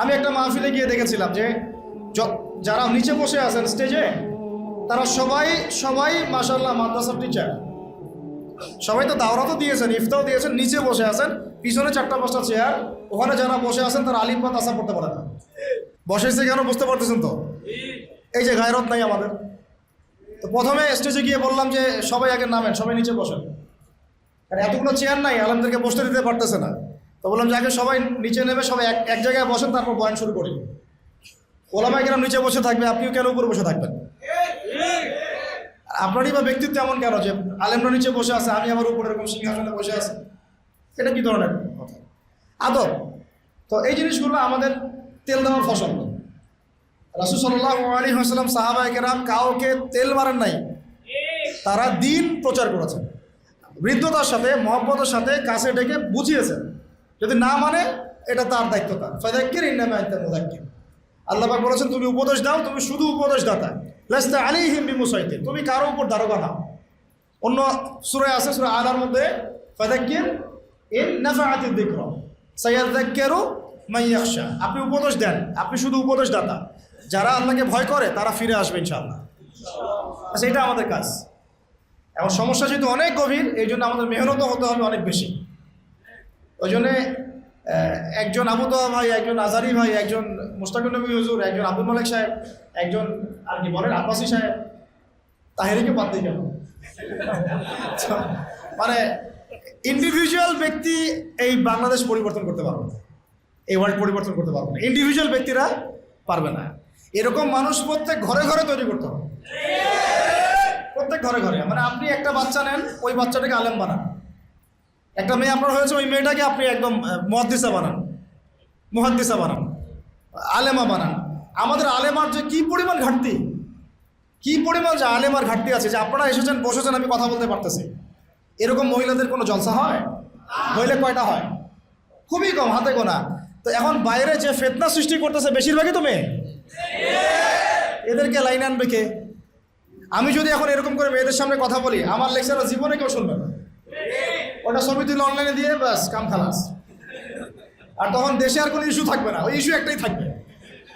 আমি একটা মাহফিলে গিয়ে দেখেছিলাম যে যারা নিচে বসে আছেন স্টেজে তারা সবাই সবাই মাসাল্লাহ মাদ্রাসার টিচার সবাই তো দাওরা তো দিয়েছেন ইফতাও দিয়েছেন, নিচে বসে আছেন, পিছনে চারটা, পাঁচটা চেয়ার ওখানে যারা বসে আছেন তারা আলিম পাত আসা করতে পারে না। বসেছে কেন বুঝতে পারতেছেন তো? এই যে গায়রত নাই আমাদের। তো প্রথমে স্টেজে গিয়ে বললাম যে সবাই আগে নামেন, সবাই নিচে বসেন। আর এতগুলো চেয়ার নাই, আলমদেরকে বসতে দিতে পারতেছে না। তো বললাম যে আগে সবাই নিচে নেবে, সবাই এক এক জায়গায় বসেন, তারপর বয়ান শুরু করি। ওলামাই কেন নিচে বসে থাকবে? আপনিও কেন উপরে বসে থাকবেন? আপনারই বা ব্যক্তিত্ব এমন কেন যে আলেমরা নিচে বসে আছে, আমি আবার উপরে এরকম সিংহাসনে বসে আছি? এটা কি ধরনের কথা? আদব। তো এই জিনিসগুলো আমাদের তেল দেওয়ার ফসল। রাসুল সাল্লাহ আলী হাসলাম সাহাবাই কেরাম কাউকে তেল মারেন নাই। তারা দিন প্রচার করেছেন। বৃদ্ধতার সাথে, মহব্বতের সাথে কাছে ডেকে বুঝিয়েছেন। যদি না মানে এটা তার দায়িত্ব তার। ফাদাক্কির ইন্নামে আইতে মুদাক্কির আল্লাহ বলেছেন, তুমি উপদেশ দাও, তুমি শুধু উপদেশ দাতা লাস্তা আলী হিম মুসাইতে তুমি কারও উপর দারোগা নাও অন্য সুরায় আছে, সুরা আলার মধ্যে ফাদাক্কির ইন নাফাআতিদ যিকর। সায়াযাক্কারু মান ইয়াখশা। আপনি উপদেশ দেন, আপনি শুধু উপদেশ দাতা যারা আল্লাহকে ভয় করে, তারা ফিরে আসবে ইনশাআল্লাহ। আচ্ছা এটা আমাদের কাজ। এখন সমস্যা যেহেতু অনেক গভীর এই জন্য আমাদের মেহনতও হতে হবে অনেক বেশি। ওই জন্যে একজন আবু তোয়া ভাই, একজন আজারি ভাই, একজন মুস্তাকুর নবী হুজুর, একজন আব্দুল মালিক সাহেব, একজন আর কি বলেন, আব্বাসী সাহেব, তাহেরিকে বাদ দিয়ে গেল। মানে ইন্ডিভিজুয়াল ব্যক্তি এই বাংলাদেশ পরিবর্তন করতে পারবে না। এই ওয়ার্ল্ড পরিবর্তন করতে পারবে না। ইন্ডিভিজুয়াল ব্যক্তিরা পারবে না। এরকম মানুষ প্রত্যেক ঘরে ঘরে তৈরি করতে হবে। প্রত্যেক ঘরে ঘরে। মানে আপনি একটা বাচ্চা নেন, ওই বাচ্চাটাকে আলেম বানান। একটা মেয়ে আপনার হয়েছে, ওই মেয়েটাকে আপনি একদম মহাদ্দিসা বানান। মুহাদ্দিসা বানান। আলেমা বানান। আমাদের আলেমার যে কি পরিমাণ ঘাটতি? কি পরিমাণ যে আলেমার ঘাটতি আছে যে আপনারা এসেছেন, বসেছেন, আমি কথা বলতে পারতেছি। এরকম মহিলাদের কোনো জলসা হয়? হইলে কয়টা হয়? খুবই কম, হাতে গোনা। তো এখন বাইরে যে ফেতনা সৃষ্টি করতেছে, বেশিরভাগই তো মেয়ে? এদেরকে লাইন আনবে কে? আমি যদি এখন এরকম করে মেয়েদের সামনে কথা বলি, আমার লেকচার জীবনে কেউ শুনবে না। ওটা ছবি তুলে অনলাইনে দিয়ে ব্যাস, কাম খালাস। আর তখন দেশে আর কোনো ইস্যু থাকবে না, ওই ইস্যু একটাই থাকবে।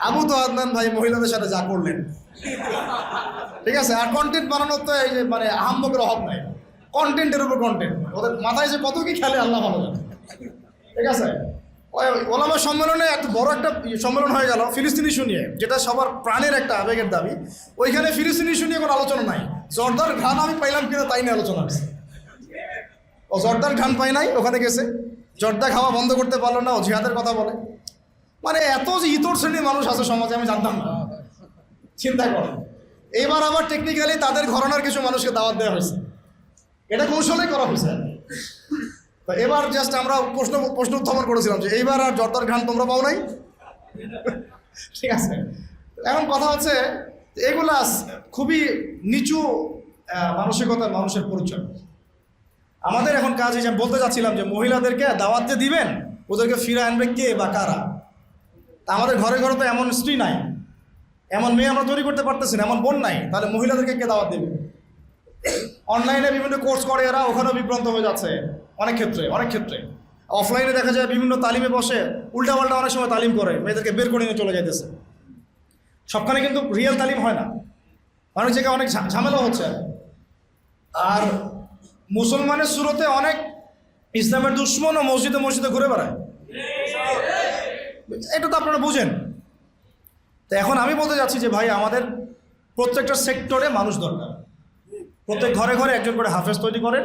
আবু তো আদনান ভাই মহিলাদের সাথে যা করলেন। ঠিক আছে, আর কন্টেন্ট বানানোর তো এই যে মানে আহাম্মকের অভাব নাই। কন্টেন্টের উপর কন্টেন্ট ওদের মাথায় যে কত কি খেলে আল্লাহ ভালো জানে। ঠিক আছে? ওলামা সম্মেলনে এত বড় একটা সম্মেলন হয়ে গেল, ফিলিস্তিনি ইস্যু নিয়ে, যেটা সবার প্রাণের একটা আবেগের দাবি। ওইখানে ফিলিস্তিনি ইস্যু নিয়ে কোনো আলোচনা নাই। জর্দার ঘান আমি পাইলাম কিনা তাই নিয়ে আলোচনা হয়েছে ও জর্দার ঘান পাই নাই, ওখানে গেছে। জর্দা খাওয়া বন্ধ করতে পারল না, ও জিহাদের কথা বলে। মানে এত যে ইতর শ্রেণির মানুষ আছে সমাজে, আমি জানতাম না। চিন্তা করেন এবার আবার টেকনিক্যালি তাদের ঘরানার কিছু মানুষকে দাওয়াত দেওয়া হয়েছে। এটা কৌশলে করা হয়েছে। তো এবার জাস্ট আমরা প্রশ্ন প্রশ্ন উত্থাপন করেছিলাম যে এইবার আর জর্দার ঘান তোমরা পাও নাই? ঠিক আছে। এখন কথা হচ্ছে, এগুলা খুবই নিচু মানসিকতার মানুষের পরিচয়। আমাদের এখন কাজ যে আমি বলতে চাচ্ছিলাম যে মহিলাদেরকে দাওয়াত যে দিবেন, ওদেরকে ফিরে আনবে কে বা কারা? তা আমাদের ঘরে ঘরে তো এমন স্ত্রী নাই, এমন মেয়ে আমরা তৈরি করতে পারতেছি না, এমন বোন নাই, তাহলে মহিলাদেরকে কে দাওয়াত দেবে? অনলাইনে বিভিন্ন কোর্স করে এরা, ওখানেও বিভ্রান্ত হয়ে যাচ্ছে, অনেক ক্ষেত্রে অনেক ক্ষেত্রে। অফলাইনে দেখা যায় বিভিন্ন তালিমে বসে, উল্টাপাল্টা অনেক সময় তালিম করে, মেয়েদেরকে বের করে নিয়ে চলে যাইতেছে। সবখানে কিন্তু রিয়েল তালিম হয় না। অনেক জায়গায় অনেক ঝামেলা হচ্ছে। আর মুসলমানের সুরতে অনেক ইসলামের দুশ্মন ও মসজিদে মসজিদে ঘুরে বেড়ায়। এটা তো আপনারা বুঝেন। তো এখন আমি বলতে যাচ্ছি যে ভাই, আমাদের প্রত্যেকটা সেক্টরে মানুষ দরকার। প্রত্যেক ঘরে ঘরে একজন করে হাফেজ তৈরি করেন,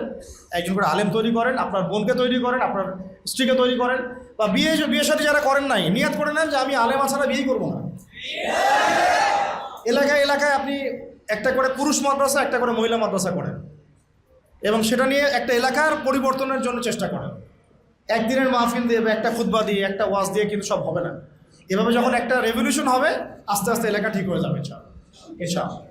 একজন করে আলেম তৈরি করেন, আপনার বোনকে তৈরি করেন, আপনার স্ত্রীকে তৈরি করেন, বা বিয়ে, বিয়ের সাথে যারা করেন নাই, নিয়াত করে নেন যে আমি আলেম ছাড়া বিয়েই করব না। এলাকায় এলাকায় আপনি একটা করে পুরুষ মাদ্রাসা, একটা করে মহিলা মাদ্রাসা করেন। এবং সেটা নিয়ে একটা এলাকার পরিবর্তনের জন্য চেষ্টা করেন একদিনের মাহফিল দিয়ে বা একটা খুতবা দিয়ে, একটা ওয়াজ দিয়ে কিন্তু সব হবে না। এভাবে যখন একটা রেভলিউশন হবে, আস্তে আস্তে এলাকা ঠিক হয়ে যাবে ইনশাআল্লাহ।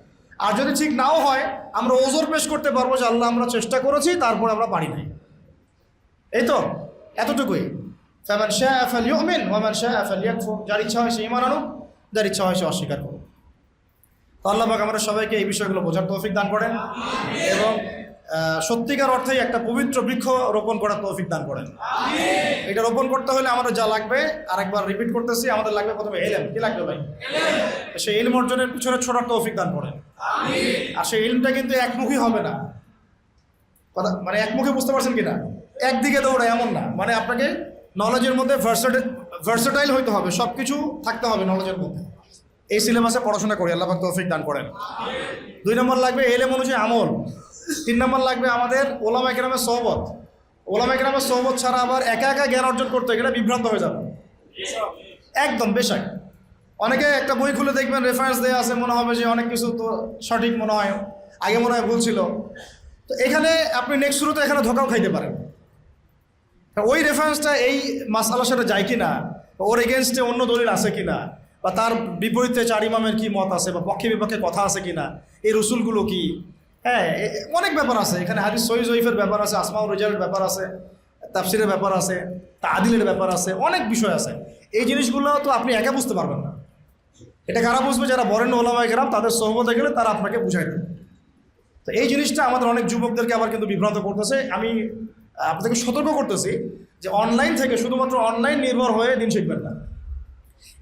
আর যদি ঠিক নাও হয়, আমরা ওজোর পেশ করতে পারব যে আল্লাহ আমরা চেষ্টা করেছি, তারপর আমরা পারি নাই। এই তো? এতটুকুই। ওয়ামান যার ইচ্ছা হয় সে ইমান আনুক, যার ইচ্ছা হয় সে অস্বীকার করুক। তো আল্লাহ আমরা সবাইকে এই বিষয়গুলো বোঝার তৌফিক দান করেন। এবং সত্যিকার অর্থেই একটা পবিত্র বৃক্ষ রোপণ করার তৌফিক দান করেন। এটা রোপণ করতে হলে আমাদের যা লাগবে আরেকবার রিপিট করতেছি আমাদের লাগবে প্রথমে এলেম কি লাগবে ভাই? সেই ইলম অর্জনের পিছনে ছোটার তৌফিক দান করেন। আর সেই ইলমটা কিন্তু একমুখী হবে না। কথা মানে একমুখী বুঝতে পারছেন কিনা? একদিকে দৌড়ায় এমন না। মানে আপনাকে নলেজের মধ্যে ভার্সেটাইল হইতে হবে। সব কিছু থাকতে হবে নলেজের মধ্যে। এই সিলেবাসে পড়াশোনা করি। আল্লাহ তৌফিক দান করেন। দুই নম্বর লাগবে এলেম অনুযায়ী আমল। তিন নম্বর লাগবে আমাদের ওলামা একরামের সহবত। ওলামা একরামের সহবত ছাড়া আবার একা একা জ্ঞান অর্জন করতে গেলে বিভ্রান্ত হয়ে যাবে। একদম, বেশাক। অনেকে একটা বই খুলে দেখবেন রেফারেন্স দেওয়া আছে, মনে হবে যে অনেক কিছু তো সঠিক মনে হয়, আগে মনে হয় ভুল ছিল। তো এখানে আপনি নেক্সট শুরুতে এখানে ধোকাও খাইতে পারেন। ওই রেফারেন্সটা এই মাসালার সাথে যায় কি না ওর এগেনস্টে অন্য দলিল আছে কি না বা তার বিপরীতে চার ইমামের কি মত আছে, বা পক্ষে বিপক্ষে কথা আছে কি না এই রসুলগুলো কি? হ্যাঁ অনেক ব্যাপার আছে। এখানে হাদিস সহি জয়ীফের ব্যাপার আছে, আসমাউ রেজাল্টের ব্যাপার আছে, তাফসিরের ব্যাপার আছে তাদিলের ব্যাপার আছে, অনেক বিষয় আছে। এই জিনিসগুলো তো আপনি একা বুঝতে পারবেন না। এটা কারা বুঝবে? যারা বরেণ্য ওলামায় গেলাম তাদের সহমতে গেলে তারা আপনাকে বুঝাই দেবে। তো এই জিনিসটা আমাদের অনেক যুবকদেরকে আবার কিন্তু বিভ্রান্ত করতেছে। আমি আপনাদেরকে সতর্ক করতেছি যে অনলাইন থেকে শুধুমাত্র অনলাইন নির্ভর হয়ে দিন শিখবেন না।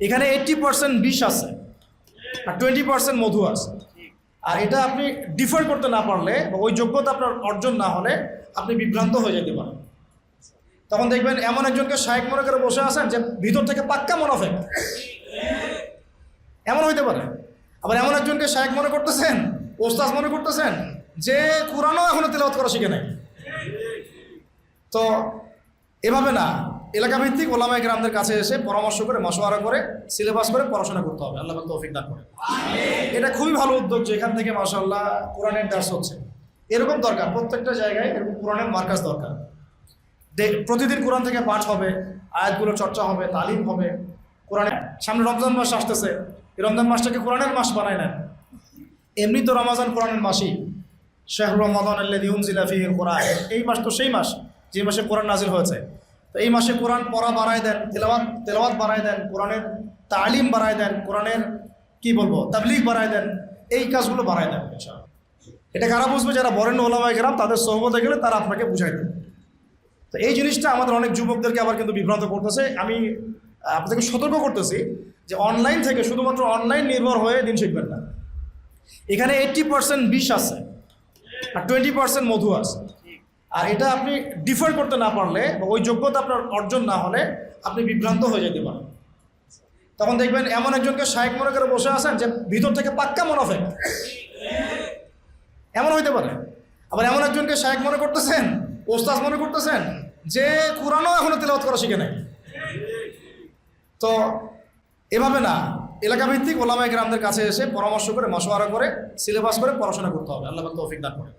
এখানে এইট্টি পার্সেন্ট বিষ আছে আর টোয়েন্টি পার্সেন্ট মধু আছে। আর এটা আপনি ডিফার করতে না পারলে বা ওই যোগ্যতা আপনার অর্জন না হলে আপনি বিভ্রান্ত হয়ে যেতে পারেন। তখন দেখবেন এমন একজনকে শায়েক মনে করে বসে আছেন যে ভিতর থেকে পাক্কা মোনাফেক। এমন হইতে পারে। আবার এমন একজনকে শায়েক মনে করতেছেন ওস্তাজ মনে করতেছেন যে কোরআনও এখনও তেলাওয়াত করা শিখে নাই। তো এভাবে না এলাকা ভিত্তিক ওলামায় গ্রামদের কাছে এসে পরামর্শ করে মশওয়ারা করে সিলেবাস করে পড়াশোনা করতে হবে। আল্লাহ তৌফিক দান করে এটা খুবই ভালো উদ্যোগ যে এখান থেকে মাসাল্লাহ কোরআনের দাস হচ্ছে। এরকম দরকার প্রত্যেকটা জায়গায় এরকম কোরআনের মার্কাজ দরকার। প্রতিদিন কোরআন থেকে পাঠ হবে আয়াতগুলো চর্চা হবে তালিম হবে। কোরআনের সামনে রমজান মাস আসতেছে। এই রমজান মাসটাকে কোরআনের মাস বানায় নেন। এমনি তো রমাজান কোরআনের মাসই। শেখ রমাদান আল্লাহ ফিহিল কোরআন এই মাস তো সেই মাস যে মাসে কোরআন নাজির হয়েছে। তো এই মাসে কোরআন পড়া বাড়ায় দেন, তেলাওয়াত তেলাওয়াত বাড়ায় দেন, কোরআনের তালিম বাড়ায় দেন, কোরআনের, কি বলব, তাবলিগ বাড়ায় দেন, এই কাজগুলো বাড়ায় দেন এটা কারা বুঝবে? যারা বরেণ্য ওলামায় গেলাম তাদের সহমতে গেলে তারা আপনাকে বুঝাই দেবে। তো এই জিনিসটা আমাদের অনেক যুবকদেরকে আবার কিন্তু বিভ্রান্ত করতেছে। আমি আপনাদেরকে সতর্ক করতেছি যে অনলাইন থেকে শুধুমাত্র অনলাইন নির্ভর হয়ে দিন শিখবেন না। এখানে এইট্টি পার্সেন্ট বিষ আছে, আর টোয়েন্টি পার্সেন্ট মধু আছে। আর এটা আপনি ডিফার করতে না পারলে বা ওই যোগ্যতা আপনার অর্জন না হলে আপনি বিভ্রান্ত হয়ে যেতে পারেন। তখন দেখবেন এমন একজনকে শায়েক মনে করে বসে আছেন যে ভিতর থেকে পাক্কা মোনাফেক। এমন হইতে পারে। আবার এমন একজনকে শায়েক মনে করতেছেন ওস্তাজ মনে করতেছেন যে কোরআনও এখনও তেলাওয়াত করা শিখে নাই। তো এভাবে না এলাকা ভিত্তিক ওলামায় গ্রামদের কাছে এসে পরামর্শ করে মশওয়ারা করে, সিলেবাস করে পড়াশোনা করতে হবে। আল্লাহ তৌফিক দান করে